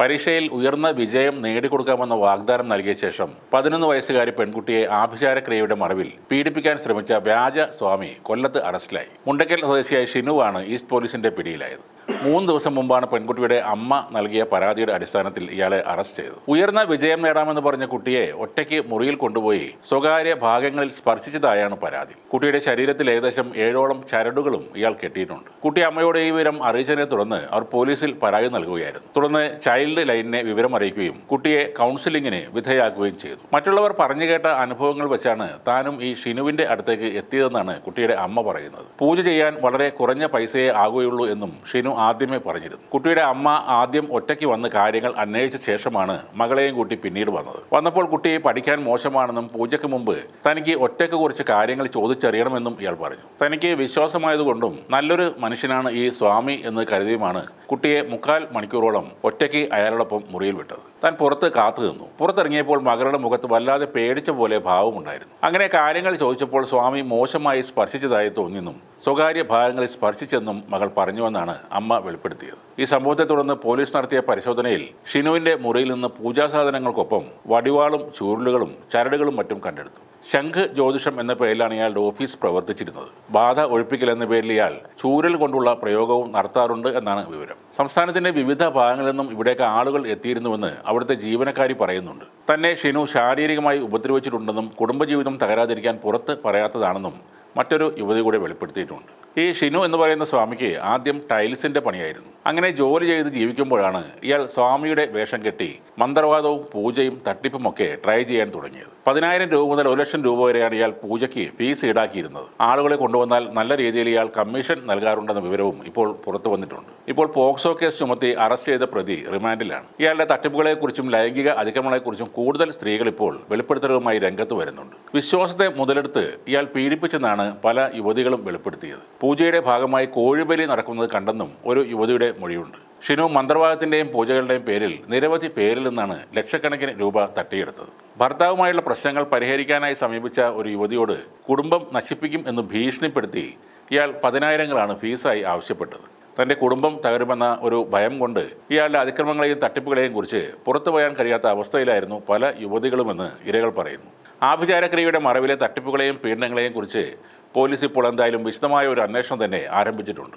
പരീക്ഷയിൽ ഉയർന്ന വിജയം നേടിക്കൊടുക്കാമെന്ന വാഗ്ദാനം നൽകിയ ശേഷം പതിനൊന്ന് വയസ്സുകാരി പെൺകുട്ടിയെ ആഭിചാരക്രിയയുടെ മറവിൽ പീഡിപ്പിക്കാൻ ശ്രമിച്ച വ്യാജ സ്വാമി കൊല്ലത്ത് അറസ്റ്റിലായി. മുണ്ടക്കൽ സ്വദേശിയായ ഷിനുവാണ് ഈസ്റ്റ് പോലീസിന്റെ പിടിയിലായത്. മൂന്ന് ദിവസം മുമ്പാണ് പെൺകുട്ടിയുടെ അമ്മ നൽകിയ പരാതിയുടെ അടിസ്ഥാനത്തിൽ ഇയാളെ അറസ്റ്റ് ചെയ്തത്. ഉയർന്ന വിജയം നേടാമെന്ന് പറഞ്ഞ കുട്ടിയെ ഒറ്റയ്ക്ക് മുറിയിൽ കൊണ്ടുപോയി സ്വകാര്യ ഭാഗങ്ങളിൽ സ്പർശിച്ചതായാണ് പരാതി. കുട്ടിയുടെ ശരീരത്തിൽ ഏകദേശം ഏഴോളം ചരടുകളും ഇയാൾ കെട്ടിയിട്ടുണ്ട്. കുട്ടി അമ്മയോട് ഈ വിവരം അറിയിച്ചതിനെ തുടർന്ന് അവർ പോലീസിൽ പരാതി നൽകുകയായിരുന്നു. തുടർന്ന് ചൈൽഡ് ലൈനിനെ വിവരം അറിയിക്കുകയും കുട്ടിയെ കൗൺസിലിംഗിന് വിധേയാക്കുകയും ചെയ്തു. മറ്റുള്ളവർ പറഞ്ഞു കേട്ട അനുഭവങ്ങൾ വെച്ചാണ് താനും ഈ ഷിനുവിന്റെ അടുത്തേക്ക് എത്തിയതെന്നാണ് കുട്ടിയുടെ അമ്മ പറയുന്നത്. പൂജ ചെയ്യാൻ വളരെ കുറഞ്ഞ പൈസയെ ആകുകയുള്ളൂ എന്നും ഷിനു ആദ്യമേ പറഞ്ഞിരുന്നു. കുട്ടിയുടെ അമ്മ ആദ്യം ഒറ്റയ്ക്ക് വന്ന് കാര്യങ്ങൾ അന്വേഷിച്ച ശേഷമാണ് മകളെയും കൂട്ടി പിന്നീട് വന്നത്. വന്നപ്പോൾ കുട്ടിയെ പഠിക്കാൻ മോശമാണെന്നും പൂജയ്ക്ക് മുമ്പ് തനിക്ക് ഒറ്റയ്ക്ക് കുറച്ച് കാര്യങ്ങൾ ചോദിച്ചറിയണമെന്നും ഇയാൾ പറഞ്ഞു. തനിക്ക് വിശ്വാസമായതുകൊണ്ടും നല്ലൊരു മനുഷ്യനാണ് ഈ സ്വാമി എന്ന് കരുതിയുമാണ് കുട്ടിയെ മുക്കാൽ മണിക്കൂറോളം ഒറ്റയ്ക്ക് അയാളോടൊപ്പം മുറിയിൽ വിട്ടത്. താൻ പുറത്ത് കാത്തു നിന്നു. പുറത്തിറങ്ങിയപ്പോൾ മകളുടെ മുഖത്ത് വല്ലാതെ പേടിച്ച പോലെ ഭാവമുണ്ടായിരുന്നു അങ്ങനെ കാര്യങ്ങൾ ചോദിച്ചപ്പോൾ സ്വാമി മോശമായി സ്പർശിച്ചതായി തോന്നിയെന്നും സ്വകാര്യ ഭാഗങ്ങളിൽ സ്പർശിച്ചെന്നും മകൾ പറഞ്ഞുവെന്നാണ് അമ്മ വെളിപ്പെടുത്തിയത്. ഈ സംഭവത്തെ തുടർന്ന് പോലീസ് നടത്തിയ പരിശോധനയിൽ ഷിനുവിന്റെ മുറിയിൽ നിന്ന് പൂജാസാധനങ്ങൾക്കൊപ്പം വടിവാളും ചൂരലുകളും ചരടുകളും മറ്റും കണ്ടെടുത്തു. ശംഖ് ജ്യോതിഷം എന്ന പേരിലാണ് ഇയാളുടെ ഓഫീസ് പ്രവർത്തിച്ചിരുന്നത്. ബാധ ഒഴിപ്പിക്കൽ എന്ന പേരിൽ ഇയാൾ ചൂരൽ കൊണ്ടുള്ള പ്രയോഗവും നടത്താറുണ്ട് എന്നാണ് വിവരം. സംസ്ഥാനത്തിന്റെ വിവിധ ഭാഗങ്ങളിൽ നിന്നും ഇവിടേക്ക് ആളുകൾ എത്തിയിരുന്നുവെന്ന് അവിടുത്തെ ജീവനക്കാരി പറയുന്നുണ്ട്. തന്നെ ഷിനു ശാരീരികമായി ഉപദ്രവിച്ചിട്ടുണ്ടെന്നും കുടുംബജീവിതം തകരാതിരിക്കാൻ പുറത്ത് പറയാത്തതാണെന്നും മറ്റൊരു യുവതി കൂടെ വെളിപ്പെടുത്തിയിട്ടുണ്ട്. ഈ ഷിനു എന്ന് പറയുന്ന സ്വാമിക്ക് ആദ്യം ടൈൽസിന്റെ പണിയായിരുന്നു. അങ്ങനെ ജോലി ചെയ്ത് ജീവിക്കുമ്പോഴാണ് ഇയാൾ സ്വാമിയുടെ വേഷം കെട്ടി മന്ത്രവാദവും പൂജയും തട്ടിപ്പുമൊക്കെ ട്രൈ ചെയ്യാൻ തുടങ്ങിയത്. പതിനായിരം രൂപ മുതൽ ഒരു ലക്ഷം രൂപ വരെയാണ് ഇയാൾ പൂജയ്ക്ക് ഫീസ് ഈടാക്കിയിരുന്നത്. ആളുകളെ കൊണ്ടുവന്നാൽ നല്ല രീതിയിൽ ഇയാൾ കമ്മീഷൻ നൽകാറുണ്ടെന്ന വിവരവും ഇപ്പോൾ പുറത്തു വന്നിട്ടുണ്ട്. ഇപ്പോൾ പോക്സോ കേസ് ചുമത്തി അറസ്റ്റ് ചെയ്ത പ്രതി റിമാൻഡിലാണ്. ഇയാളുടെ തട്ടിപ്പുകളെക്കുറിച്ചും ലൈംഗിക അതിക്രമങ്ങളെക്കുറിച്ചും കൂടുതൽ സ്ത്രീകൾ ഇപ്പോൾ വെളിപ്പെടുത്തലുമായി രംഗത്ത് വരുന്നുണ്ട്. വിശ്വാസത്തെ മുതലെടുത്ത് ഇയാൾ പീഡിപ്പിച്ചെന്നാണ് പല യുവതികളും വെളിപ്പെടുത്തിയത്. പൂജയുടെ ഭാഗമായി കോഴിബലി നടക്കുന്നത് കണ്ടെന്നും ഒരു യുവതിയുടെ മൊഴിയുണ്ട്. ഷിനു മന്ത്രവാദത്തിന്റെയും പൂജകളുടെയും പേരിൽ നിരവധി പേരിൽ നിന്നാണ് ലക്ഷക്കണക്കിന് രൂപ തട്ടിയെടുത്തത്. ഭർത്താവുമായുള്ള പ്രശ്നങ്ങൾ പരിഹരിക്കാനായി സമീപിച്ച ഒരു യുവതിയോട് കുടുംബം നശിപ്പിക്കും എന്ന് ഭീഷണിപ്പെടുത്തി ഇയാൾ പതിനായിരങ്ങളാണ് ഫീസായി ആവശ്യപ്പെട്ടത്. തന്റെ കുടുംബം തകരുമെന്ന ഒരു ഭയം കൊണ്ട് ഇയാളുടെ അതിക്രമങ്ങളെയും തട്ടിപ്പുകളെയും കുറിച്ച് പുറത്തു പോയാൻ കഴിയാത്ത അവസ്ഥയിലായിരുന്നു പല യുവതികളുമെന്ന് ഇരകൾ പറയുന്നു. ആഭിചാരക്രിയയുടെ മറവിലെ തട്ടിപ്പുകളെയും പീഡനങ്ങളെയും കുറിച്ച് പോലീസ് ഇപ്പോൾ എന്തായാലും വിശദമായ ഒരു അന്വേഷണം തന്നെ ആരംഭിച്ചിട്ടുണ്ട്.